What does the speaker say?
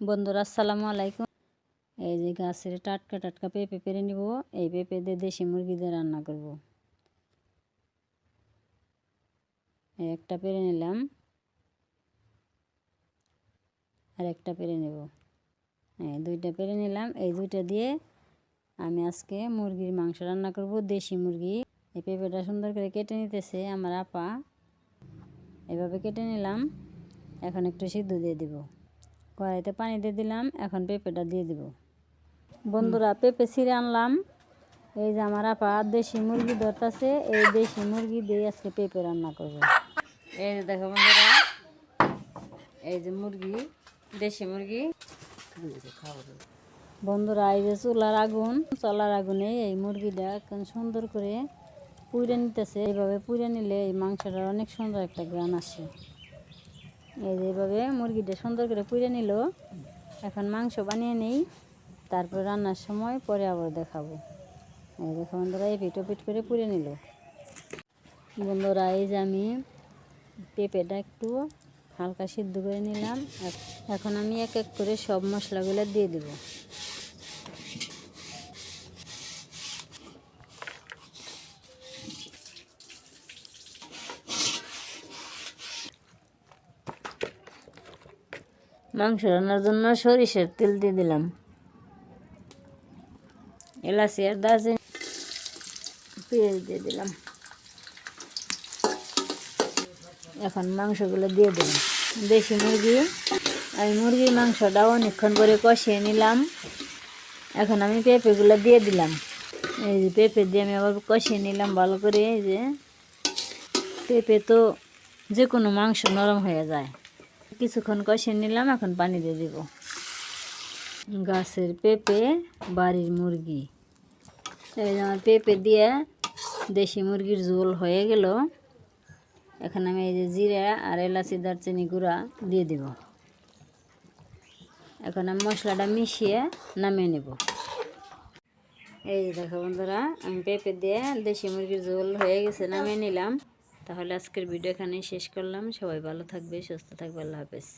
বন্ধুরা, আসসালামু আলাইকুম। এই যে গাছের টাটকা টাটকা পেঁপে পেরে নিব। এই পেঁপে দিয়ে দেশি মুরগি দিয়ে রান্না করব। একটা পেরে নিলাম। আর একটা পেরে নেব। এই দুইটা পেরে নিলাম। এই দুইটা দিয়ে আমি আজকে মুরগির মাংস রান্না করব, দেশি মুরগি। এই পেঁপেটা সুন্দর করে কেটে নিতেছে আমার আপা। এভাবে কেটে নিলাম। এখন একটু সিদ্ধ দিয়ে দিব। কড়াইতে পানি দিয়ে দিলাম, এখন পেঁপেটা দিয়ে দিব। বন্ধুরা, পেঁপে ছিঁড়ে আনলাম। এই যে আমার আপা দেশি মুরগি ধরতেছে, এই দেশি মুরগি দিয়ে আজকে পেঁপে রান্না করব। এই যে দেখো বন্ধুরা, এই যে মুরগি, দেশি মুরগি। বন্ধুরা, এই যে চুলার আগুন, চলার আগুনে এই মুরগিটা সুন্দর করে পুড়ে নিতেছে। এইভাবে পুড়ে নিলে এই মাংসটার অনেক সুন্দর একটা গ্রান আসে। এই যে এভাবে মুরগিটা সুন্দর করে পুড়ে নিল। এখন মাংস বানিয়ে নেই। তারপর রান্নার সময় পরে আবার দেখাবো। এই দেখো বন্ধুরা এই পিঠ পিঠ করে পুড়ে নিল। বন্ধুরা, এই যে আমি পেঁপেটা একটু হালকা সিদ্ধ করে নিলাম। এখ- এখন আমি এক এক করে সব মশলাগুলো দিয়ে দেবো। মাংস রান্নার জন্য সরিষার তেল দিয়ে দিলাম। এলাচি আর দারচিনি, পেঁয়াজ দিয়ে দিলাম। এখন মাংসগুলো দিয়ে দিলাম। দেশি মুরগি, আমি মুরগির মাংসটা অনেকক্ষণ করে কষিয়ে নিলাম। এখন আমি পেঁপেগুলো দিয়ে দিলাম। এই যে পেঁপে দিয়ে আমি আবার কষিয়ে নিলাম ভালো করে। এই যে পেঁপে তো যে কোনো মাংস নরম হয়ে যায়। কিছুক্ষণ কষিয়ে নিলাম, এখন পানি দিয়ে দিব। গাছের পেঁপে, বাড়ির মুরগি। এই যে আমার পেঁপে দিয়ে দেশি মুরগির ঝোল হয়ে গেল। এখন আমি এই যে জিরা আর এলাচি, দারচিনি গুঁড়া দিয়ে দিব। এখন আমি মশলাটা মিশিয়ে নামিয়ে নেব। এই যে দেখো বন্ধুরা, আমি পেঁপে দিয়ে দেশি মুরগির ঝোল হয়ে গেছে, নামিয়ে নিলাম। তাহলে আজকের ভিডিও এখানেই শেষ করলাম। সবাই ভালো থাকবে সুস্থ থাকবে আল্লাহ হাফেজ।